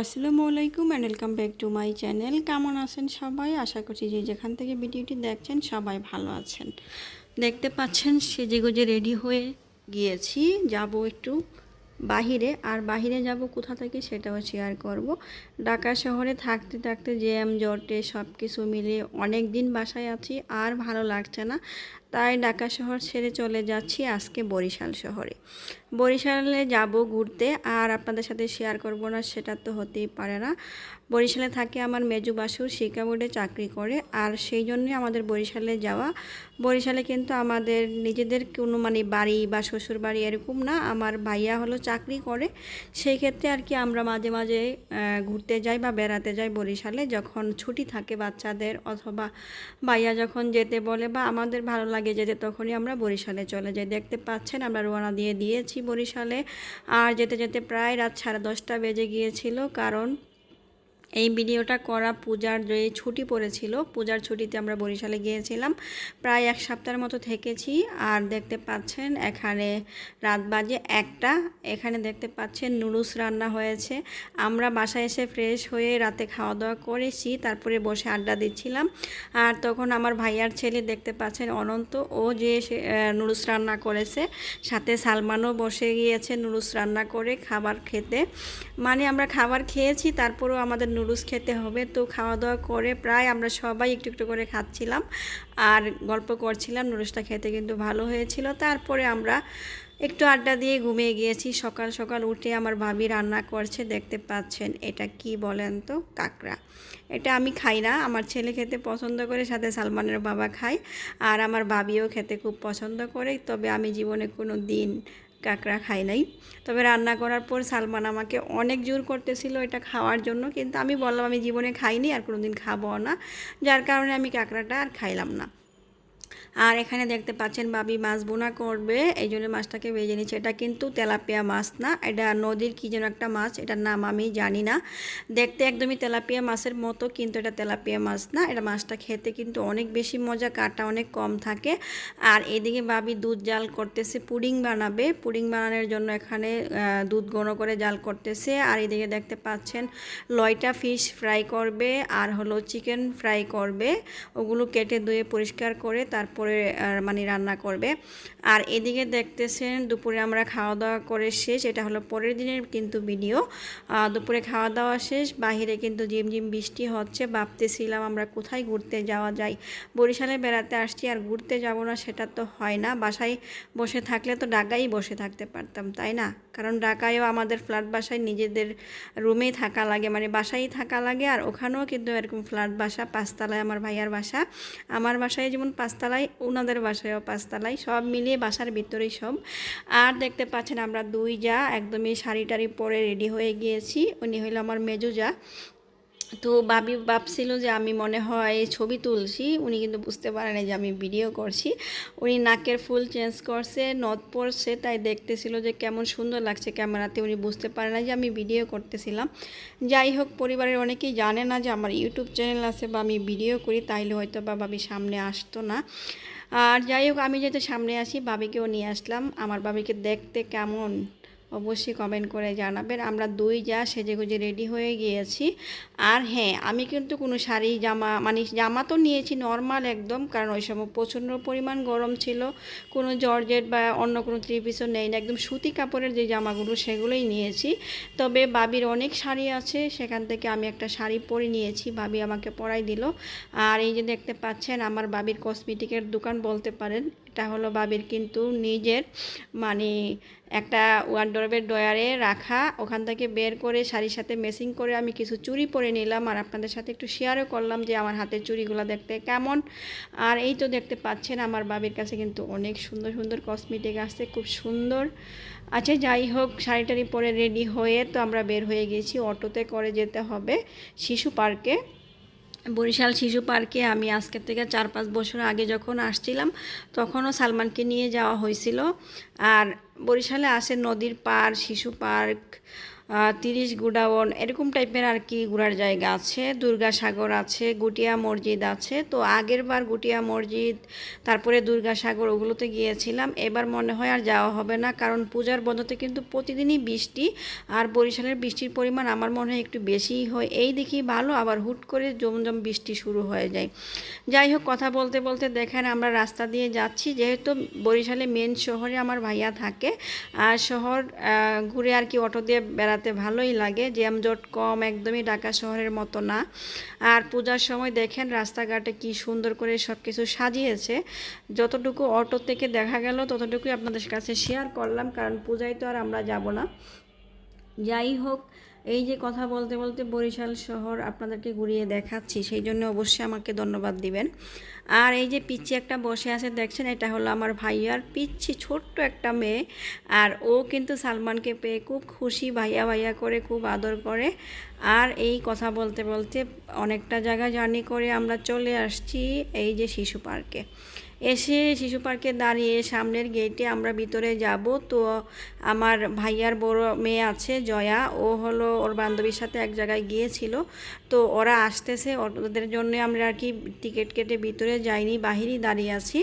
আসসালামু আলাইকুম and welcome back to my channel কেমন আছেন সবাই? আশা করছি যে যেখান থেকে ভিডিওটি দেখছেন সবাই ভালো আছেন। দেখতে পাচ্ছেন সেজে গুজে রেডি হয়ে গিয়েছি। যাব একটু বাহিরে। আর বাহিরে যাব কোথা থেকে সেটাও শেয়ার করব। ঢাকা শহরে থাকতে থাকতে জ্যাম জটে সব কিছু মিলিয়ে অনেক দিন বাসায় আছি। আর ভালো লাগছে না। তাই ঢাকা শহর ছেড়ে চলে যাচ্ছি আজকে বরিশাল শহরে। বরিশালে যাব ঘুরতে, আর আপনাদের সাথে শেয়ার করব না, সেটা তো হতেই পারে না। বরিশালে থাকে আমার মেজু বাসুর শিক্ষা বোর্ডে চাকরি করে, আর সেই জন্যই আমাদের বরিশালে যাওয়া। বরিশালে কিন্তু আমাদের নিজেদের কোনো মানে বাড়ি বা শ্বশুর বাড়ি এরকম না, আমার ভাইয়া হলো চাকরি করে। সেই ক্ষেত্রে আর কি আমরা মাঝে মাঝে ঘুরতে যাই বা বেড়াতে যাই বরিশালে, যখন ছুটি থাকে বাচ্চাদের, অথবা ভাইয়া যখন যেতে বলে বা আমাদের ভালো লাগে যেতে, তখনই আমরা বরিশালে চলে যাই। দেখতে পাচ্ছেন আমরা রোয়ানা দিয়ে দিয়েছি বরিশালে আর যেতে যেতে প্রায় রাত সাড়ে দশটা বেজে গিয়েছিল কারণ এই ভিডিওটা করা পূজার যে ছুটি পড়েছিল, পূজার ছুটিতে আমরা বরিশালে গিয়েছিলাম। প্রায় এক সপ্তাহের মতো থেকেছি আর দেখতে পাচ্ছেন এখানে রাত বাজে একটা। এখানে দেখতে পাচ্ছেন নুডলস রান্না হয়েছে। আমরা বাসায় এসে ফ্রেশ হয়ে রাতে খাওয়া দাওয়া করেছি, তারপরে বসে আড্ডা দিচ্ছিলাম। আর তখন আমার ভাইয়ার ছেলে দেখতে পাচ্ছেন অনন্ত, ও যে নুডলস রান্না করেছে, সাথে সালমানও বসে গিয়েছে নুডলস রান্না করে খাবার খেতে। মানে আমরা খাবার খেয়েছি, তারপরেও আমাদের নুডলস খেতে হবে। তো খাওয়া দাওয়া করে প্রায় আমরা সবাই একটু একটু করে খাচ্ছিলাম। আর গল্প করছিলাম নুডলসটা খেতে কিন্তু ভালো হয়েছিল। তারপরে আমরা একটু আড্ডা দিয়ে ঘুমিয়ে গিয়েছি। সকাল সকাল উঠে আমার ভাবি রান্না করছে। দেখতে পাচ্ছেন এটা কি বলেন তো? কাঁকড়া। এটা আমি খাই না। আমার ছেলে খেতে পছন্দ করে, সাথে সালমানের বাবা খায়। আর আমার ভাবিও খেতে খুব পছন্দ করে। তবে আমি জীবনে কোনো দিন কাঁকড়া খাই নাই। তবে রান্না করার পর সালমান আমাকে অনেক জোর করতেছিল এটা খাওয়ার জন্য, কিন্তু আমি বললাম আমি জীবনে খাইনি আর কোনোদিন খাব না। যার কারণে আমি কাঁকড়াটা আর খাইলাম না। আর এখানে দেখতে পাচ্ছেন বাবি মাছ বোনা করবে, এই জন্য মাছটাকে ভেজে নিচ্ছে। এটা কিন্তু তেলাপিয়া মাছ না, এটা নদীর কী যেন একটা মাছ, এটার নাম আমি জানি না। দেখতে একদমই তেলাপিয়া মাছের মতো, কিন্তু এটা তেলাপিয়া মাছ না, এটা মাছটা খেতে কিন্তু অনেক বেশি মজা, কাটা অনেক কম থাকে। আর এদিকে বাবি দুধ জাল করতেছে, পুডিং বানাবে, পুডিং বানানোর জন্য এখানে দুধ ঘন করে জাল করতেছে। আর এদিকে দেখতে পাচ্ছেন লয়টা ফিশ ফ্রাই করবে, আর হলো চিকেন ফ্রাই করবে। ওগুলো কেটে ধুয়ে পরিষ্কার করে তারপরে মানে রান্না করবে। আর এদিকে দেখতেছেন, দুপুরে আমরা খাওয়া দাওয়া করে শেষ। এটা হলো পরের দিনের কিন্তু ভিডিও। দুপুরে খাওয়া দাওয়া শেষ। বাহিরে কিন্তু ঝিমঝিম বৃষ্টি হচ্ছে। ভাবতেছিলাম আমরা কোথায় ঘুরতে যাওয়া যায়। বরিশালে বেড়াতে আসছি, আর ঘুরতে যাব না সেটা তো হয় না। বাসায় বসে থাকলে তো ঢাকায় বসে থাকতে পারতাম, তাই না? কারণ ঢাকায়ও আমাদের ফ্ল্যাট বাসায় নিজেদের রুমেই থাকা লাগে। মানে বাসায় থাকা লাগে, আর ওখানেও কিন্তু এরকম ফ্ল্যাট বাসা, পাঁচতলায় আমার ভাইয়ার বাসা। আমার বাসায় যেমন পাঁচতলায় ওনাদের বাসায়ও পাঁচতলায়, সব মিলিয়ে বাসার ভিতরেই সব। আর দেখতে পাচ্ছেন আমরা দুই যা, একদমই শাড়ি টাড়ি পরে রেডি হয়ে গিয়েছি। উনি হইল আমার মেজু যা। তো ভাবি ভাবছিল যে আমি মনে হয় ছবি তুলছি। উনি কিন্তু বুঝতে পারেন যে আমি ভিডিও করছি। উনি নাকের ফুল চেঞ্জ করছে, নথ পরছে তাই দেখতেছিল যে কেমন সুন্দর লাগছে ক্যামেরাতে। উনি বুঝতে পারে না যে আমি ভিডিও করতেছিলাম। যাই হোক, পরিবারের অনেকেই জানে না যে আমার ইউটিউব চ্যানেল আছে বা আমি ভিডিও করি, তাইলে হয়তো বা ভাবি সামনে আসতো না। আর যাই হোক, আমি যেহেতু সামনে আসি বাবিকেও নিয়ে আসলাম। আমার বাবিকে দেখতে কেমন? অবশ্যই কমেন্ট করে জানাবেন। আমরা দুই, যা সেজে গুজে রেডি হয়ে গিয়েছি। আর হ্যাঁ আমি কিন্তু কোনো শাড়ি, জামা মানে জামা তো নিয়েছি নর্মাল একদম, কারণ ওই সময় প্রচণ্ড পরিমাণ গরম ছিল। কোনো জর্জেট বা অন্য কোনো থ্রি পিসও নেই না, একদম সুতি কাপড়ের যে জামাগুলো, সেগুলোই নিয়েছি। তবে বাবির অনেক শাড়ি আছে, সেখান থেকে আমি একটা শাড়ি পরে নিয়েছি, বাবি আমাকে পরাই দিল। আর এই যে দেখতে পাচ্ছেন, আমার বাবির কসমেটিকের দোকান বলতে পারেন এটা হলো বাবির কিন্তু নিজের মানে একটা ওয়ার্ডরোবের ডয়ারে রাখা, ওখান থেকে বের করে শাড়ির সাথে মেসিং করে আমি কিছু চুড়ি পরে নিলাম। আর আপনাদের সাথে একটু শেয়ারও করলাম যে আমার হাতের চুড়িগুলো দেখতে কেমন। আর এই তো দেখতে পাচ্ছেন আমার বাবির কাছে কিন্তু অনেক সুন্দর সুন্দর কসমেটিক আসছে, খুব সুন্দর। আচ্ছা যাই হোক শাড়ি টাড়ি পরে রেডি হয়ে তো আমরা বের হয়ে গেছি। অটোতে করে যেতে হবে শিশু পার্কে বরিশাল শিশু পার্কে আমি আজকে থেকে চার পাঁচ বছর আগে যখন আসছিলাম, তখনও সালমানকে নিয়ে যাওয়া হয়েছিল। আর বরিশালে আসে নদীর পার শিশু পার্ক তিরিশ গুডাউন এরকম টাইপের আর কি ঘোরার জায়গা আছে। দুর্গাসাগর আছে, গুটিয়া মসজিদ আছে। তো আগের বার গুটিয়া মসজিদ, তারপরে দুর্গাসাগর ওগুলোতে গিয়েছিলাম। এবার মনে হয় আর যাওয়া হবে না, কারণ পূজার বন্ধতে কিন্তু প্রতিদিনই বৃষ্টি আর বরিশালের বৃষ্টির পরিমাণ আমার মনে হয় একটু বেশিই হয়। এই দেখি ভালো, আবার হুট করে জমজম বৃষ্টি শুরু হয়ে যায়। যাই হোক, কথা বলতে বলতে দেখেন আমরা রাস্তা দিয়ে যাচ্ছি। যেহেতু বরিশালে মেন শহরে আমার ভাইয়া থাকে, আর শহর ঘুরে আর কি অটো দিয়ে বেড়াতে ভালোই লাগে জ্যামজট কম, একদমই ঢাকা শহরের মতো না। আর পূজার সময় দেখেন রাস্তাঘাটে কি সুন্দর করে সব কিছু সাজিয়েছে। যতটুকু অটো থেকে দেখা গেল, ততটুকুই আপনাদের কাছে শেয়ার করলাম, কারণ পূজায় তো আর আমরা যাব না। যাই হোক এই যে কথা বলতে বলতে বরিশাল শহর আপনাদেরকে ঘুরিয়ে দেখাচ্ছি, সেই জন্য অবশ্যই আমাকে ধন্যবাদ দিবেন। আর এই যে পিচ্ছি একটা বসে আছে, দেখছেন? এটা হলো আমার ভাইয়ার পিচ্ছি ছোট্ট একটা মেয়ে। আর ও কিন্তু সালমানকে পেয়ে খুব খুশি, ভাইয়া ভাইয়া করে, খুব আদর করে। আর এই কথা বলতে বলতে অনেকটা জায়গা জার্নি করে আমরা চলে আসছি এই যে শিশু পার্কে। এসে শিশু পার্কে দাঁড়িয়ে সামনের গেটে আমরা ভিতরে যাব। তো আমার ভাইয়ার বড় মেয়ে আছে, জয়া। ও হলো ওর বান্ধবীর সাথে এক জায়গায় গিয়েছিল। তো ওরা আসতেছে। ওদের জন্য আমরা আর কি টিকিট কেটে ভিতরে যাইনি বাহিরেই দাঁড়িয়ে আছি।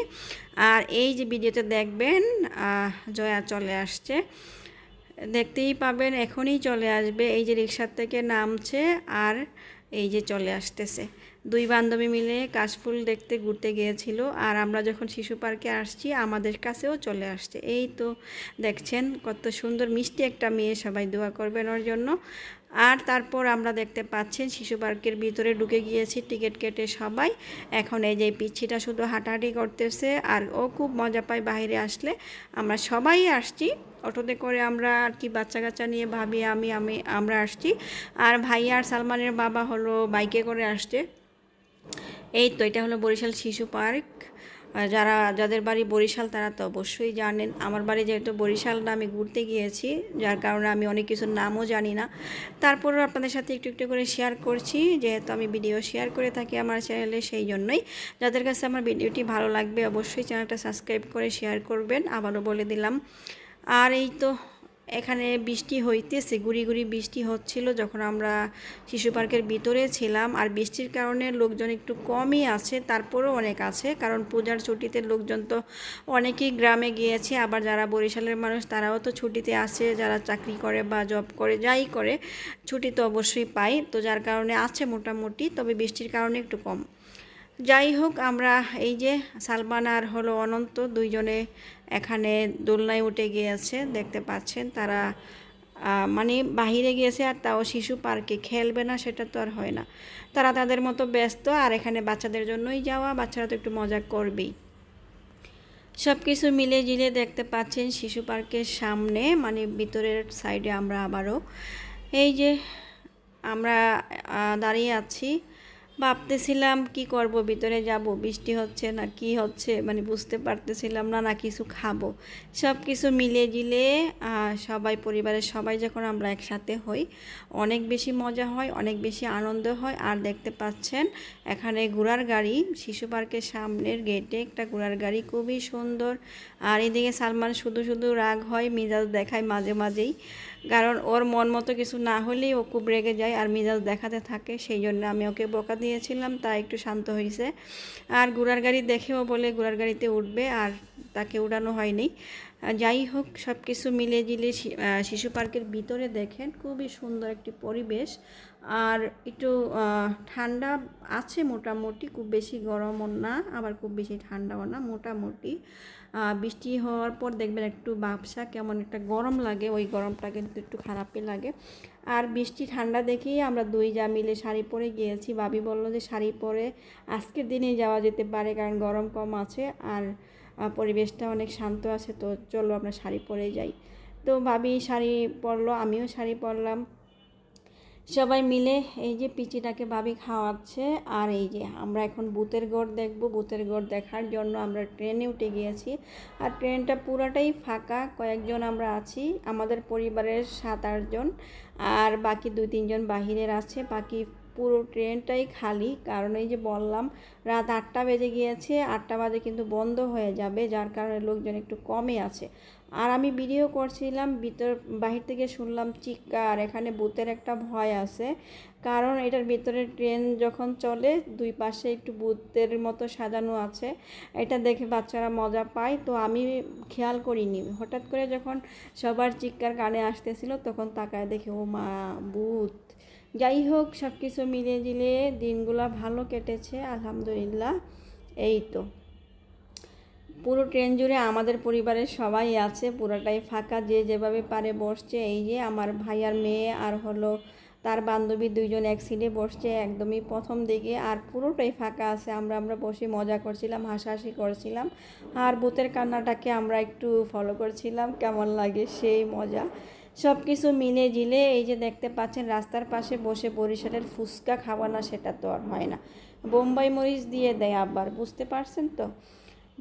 আর এই যে ভিডিওতে দেখবেন জয়া চলে আসছে। দেখতেই পাবেন এখনই চলে আসবে। এই যে রিক্সার থেকে নামছে আর এই যে চলে আসতেছে। দুই বান্ধবী মিলে কাশফুল দেখতে ঘুরতে গিয়েছিল আর আমরা যখন শিশু পার্কে আসছি, আমাদের কাছেও চলে আসছে। এই তো দেখছেন কত সুন্দর মিষ্টি একটা মেয়ে সবাই দোয়া করবেন ওর জন্য। আর তারপর আমরা দেখতে পাচ্ছেন শিশু পার্কের ভিতরে ঢুকে গিয়েছি, টিকিট কেটে সবাই। এখন এই যে পিচ্ছিটা শুধু হাঁটাহাঁটি করতেছে আর ও খুব মজা পায় বাইরে আসলে। আমরা সবাই আসছি, অটোতে করে আমরা আর কি বাচ্চা কাচ্চা নিয়ে ভাবি, আমি আমি, আমরা আসছি। আর ভাই আর সালমানের বাবা হলো বাইকে করে আসছে। এই তো, এটা হলো বরিশাল শিশু পার্ক। যারা, যাদের বাড়ি বরিশাল তারা তো অবশ্যই জানেন। আমার বাড়ি যেহেতু বরিশাল না আমি ঘুরতে গিয়েছি, যার কারণে আমি অনেক কিছুর নামও জানি না। তারপরও আপনাদের সাথে একটু একটু করে শেয়ার করছি, যেহেতু আমি ভিডিও শেয়ার করে থাকি আমার চ্যানেলে সেই জন্যই। যাদের কাছে আমার ভিডিওটি ভালো লাগবে অবশ্যই চ্যানেলটা সাবস্ক্রাইব করে শেয়ার করবেন, আবারও বলে দিলাম। আর এই তো এখানে বৃষ্টি হইতেছে, গুড়ি গুড়ি বৃষ্টি হচ্ছিল যখন আমরা শিশু পার্কের ভিতরে ছিলাম। আর বৃষ্টির কারণে লোকজন একটু কমই আছে, তারপরেও অনেক আছে। কারণ পূজার ছুটিতে লোকজন তো অনেকেই গ্রামে গিয়েছে, আবার যারা বরিশালের মানুষ তারাও তো ছুটিতে আছে যারা চাকরি করে বা জব করে, যাই করে। ছুটি তো অবশ্যই পাই। তো যার কারণে আছে মোটামুটি, তবে বৃষ্টির কারণে একটু কম। যাই হোক আমরা এই যে সালমান আর হলো অনন্ত দুইজনে এখানে দোলনায় উঠে গিয়েছে, দেখতে পাচ্ছেন তারা মানে বাহিরে গিয়েছে আর তাও শিশু পার্কে খেলবে না, সেটা তো আর হয় না। তারা তাদের মতো ব্যস্ত আর এখানে বাচ্চাদের জন্যই যাওয়া, বাচ্চারা তো একটু মজা করবেই। সব কিছু মিলে জিলে দেখতে পাচ্ছেন শিশু পার্কের সামনে মানে ভিতরের সাইডে আমরা আবারও, এই যে আমরা দাঁড়িয়ে আছি। ভাবতেছিলাম কি করব, ভিতরে যাব, বৃষ্টি হচ্ছে না, কি হচ্ছে মানে বুঝতে পারতেছিলাম না না কিছু খাব। সব কিছু মিলে জিলে সবাই পরিবারের সবাই যখন আমরা একসাথে হই, অনেক বেশি মজা হয়, অনেক বেশি আনন্দ হয়। আর দেখতে পাচ্ছেন, এখানে ঘোড়ার গাড়ি, শিশু পার্কের সামনের গেটে একটা ঘোড়ার গাড়ি, খুবই সুন্দর। আর এদিকে সালমান শুধু শুধু রাগ হয়, মিজাজ দেখায় মাঝে মাঝেই। কারণ ওর মন মতো কিছু না হলেই ও খুব রেগে যায় আর মিজাজ দেখাতে থাকে, সেই জন্য আমি ওকে বকা দিয়েছিলাম তা একটু শান্ত হয়েছে আর ঘোড়ার গাড়ি দেখেও বলে ঘোড়ার গাড়িতে উঠবে আর তাকে উড়ানো হয়নি। যাই হোক সব কিছু মিলে জিলে শিশু পার্কের ভিতরে দেখেন, খুবই সুন্দর একটি পরিবেশ। আর একটু ঠান্ডা আছে মোটামুটি, খুব বেশি গরমও না, আবার খুব বেশি ঠান্ডাও না, মোটামুটি। বৃষ্টি হওয়ার পর দেখবেন একটু বাপসা কেমন একটা গরম লাগে, ওই গরমটা কিন্তু একটু খারাপই লাগে। আর বৃষ্টি ঠান্ডা দেখেই আমরা দুই যা মিলে শাড়ি পরে গিয়েছি। বাবি বলল যে শাড়ি পরে আজকের দিনে যাওয়া যেতে পারে, কারণ গরম কম আছে আর পরিবেশটা অনেক শান্ত আছে, তো চলো আমরা শাড়ি পরে যাই। তো ভাবি শাড়ি পরলো, আমিও শাড়ি পরলাম। সবাই মিলে এই যে পিচিটাকে ভাবি খাওয়াচ্ছে, আর এই যে আমরা এখন বুতের গড় দেখব। বুতের গড় দেখার জন্য আমরা ট্রেনে উঠে গিয়েছি। আর ট্রেনটা পুরাটাই ফাঁকা, কয়েকজন আমরা আছি, আমাদের পরিবারের সাত আটজন আর বাকি দুই তিনজন বাহিরের আছে। বাকি পুরো ট্রেনটাই খালি, কারণ এই যে বললাম, রাত আটটা বেজে গিয়েছে, আটটা বাজে কিন্তু বন্ধ হয়ে যাবে, যার কারণে লোকজন একটু কমই আছে। আর আমি ভিডিও করছিলাম, ভিতর, বাহির থেকে শুনলাম চিৎকার এখানে ভূতের একটা ভয় আছে। কারণ এটার ভিতরে ট্রেন যখন চলে, দুই পাশে একটু ভূতের মতো সাজানো আছে। এটা দেখে বাচ্চারা মজা পায়। তো আমি খেয়াল করিনি। হঠাৎ করে যখন সবার চিৎকার কানে আসতেছিল, তখন তাকায় দেখে, ও মা, ভূত। যাই হোক সব কিছু মিলে জিলে দিনগুলো ভালো কেটেছে, আলহামদুলিল্লাহ। এই তো। পুরো ট্রেন জুড়ে আমাদের পরিবারের সবাই আছে, পুরোটাই ফাঁকা, যে যেভাবে পারে বসছে। এই যে আমার ভাই আর মেয়ে আর হলো তার বান্ধবী দুইজন এক সিটে বসছে একদমই প্রথম দিকে, আর পুরোটাই ফাঁকা আছে। আমরা আমরা বসে মজা করছিলাম, হাসাহাসি করছিলাম, আর ভূতের কান্নাটাকে আমরা একটু ফলো করছিলাম, কেমন লাগে সেই মজা। সব কিছু মিলে জিলে, এই যে দেখতে পাচ্ছেন রাস্তার পাশে বসে বরিশালের ফুচকা খাওয়া না, সেটা তো আর হয় না। বোম্বাই মরিচ দিয়ে দেয় আবার, বুঝতে পারছেন তো?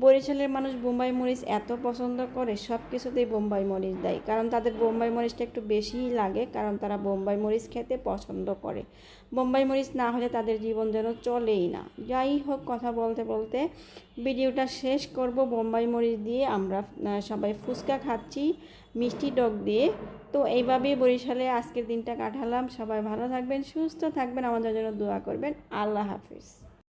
বরিশালের মানুষ বোম্বাই মরিচ এত পছন্দ করে সব কিছুতেই বোম্বাই মরিচ দেয়। কারণ তাদের বোম্বাই মরিচটা একটু বেশিই লাগে, কারণ তারা বোম্বাই মরিচ খেতে পছন্দ করে। বোম্বাই মরিচ না হলে তাদের জীবন যেন চলেই না। যাই হোক, কথা বলতে বলতে ভিডিওটা শেষ করব। বোম্বাই মরিচ দিয়ে আমরা সবাই ফুচকা খাচ্ছি, মিষ্টি টক দিয়ে। তো এইভাবেই বরিশালে আজকের দিনটা কাটালাম। সবাই ভালো থাকবেন, সুস্থ থাকবেন, আমাদের জন্য দোয়া করবেন। আল্লাহ হাফিজ।